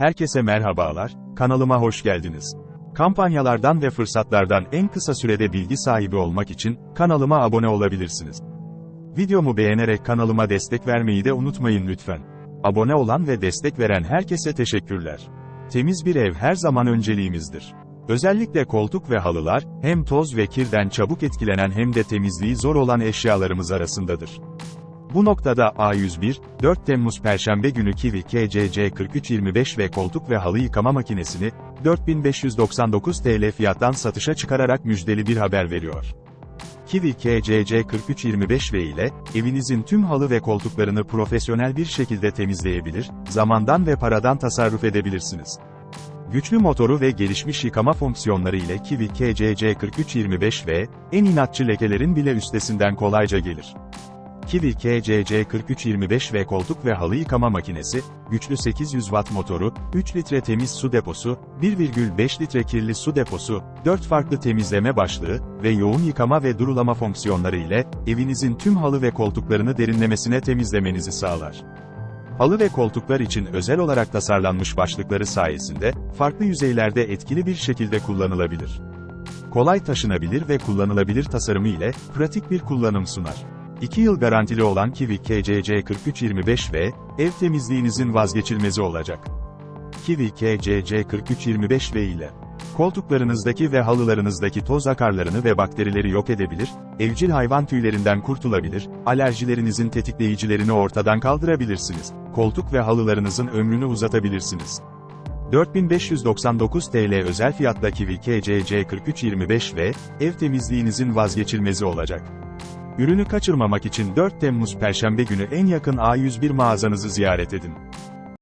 Herkese merhabalar, kanalıma hoş geldiniz. Kampanyalardan ve fırsatlardan en kısa sürede bilgi sahibi olmak için kanalıma abone olabilirsiniz. Videomu beğenerek kanalıma destek vermeyi de unutmayın lütfen. Abone olan ve destek veren herkese teşekkürler. Temiz bir ev her zaman önceliğimizdir. Özellikle koltuk ve halılar, hem toz ve kirden çabuk etkilenen hem de temizliği zor olan eşyalarımız arasındadır. Bu noktada A101, 4 Temmuz Perşembe günü Kiwi KCC 4325 ve koltuk ve halı yıkama makinesini, 4599 TL fiyattan satışa çıkararak müjdeli bir haber veriyor. Kiwi KCC 4325V ile, evinizin tüm halı ve koltuklarını profesyonel bir şekilde temizleyebilir, zamandan ve paradan tasarruf edebilirsiniz. Güçlü motoru ve gelişmiş yıkama fonksiyonları ile Kiwi KCC 4325V, en inatçı lekelerin bile üstesinden kolayca gelir. Kiwi KCC 4325 ve koltuk ve halı yıkama makinesi, güçlü 800 watt motoru, 3 litre temiz su deposu, 1,5 litre kirli su deposu, 4 farklı temizleme başlığı ve yoğun yıkama ve durulama fonksiyonları ile evinizin tüm halı ve koltuklarını derinlemesine temizlemenizi sağlar. Halı ve koltuklar için özel olarak tasarlanmış başlıkları sayesinde, farklı yüzeylerde etkili bir şekilde kullanılabilir. Kolay taşınabilir ve kullanılabilir tasarımı ile, pratik bir kullanım sunar. 2 yıl garantili olan Kiwi KCC 4325V, ev temizliğinizin vazgeçilmezi olacak. Kiwi KCC 4325V ile koltuklarınızdaki ve halılarınızdaki toz akarlarını ve bakterileri yok edebilir, evcil hayvan tüylerinden kurtulabilir, alerjilerinizin tetikleyicilerini ortadan kaldırabilirsiniz, koltuk ve halılarınızın ömrünü uzatabilirsiniz. 4599 TL özel fiyatla Kiwi KCC 4325V, ev temizliğinizin vazgeçilmezi olacak. Ürünü kaçırmamak için 4 Temmuz Perşembe günü en yakın A101 mağazanızı ziyaret edin.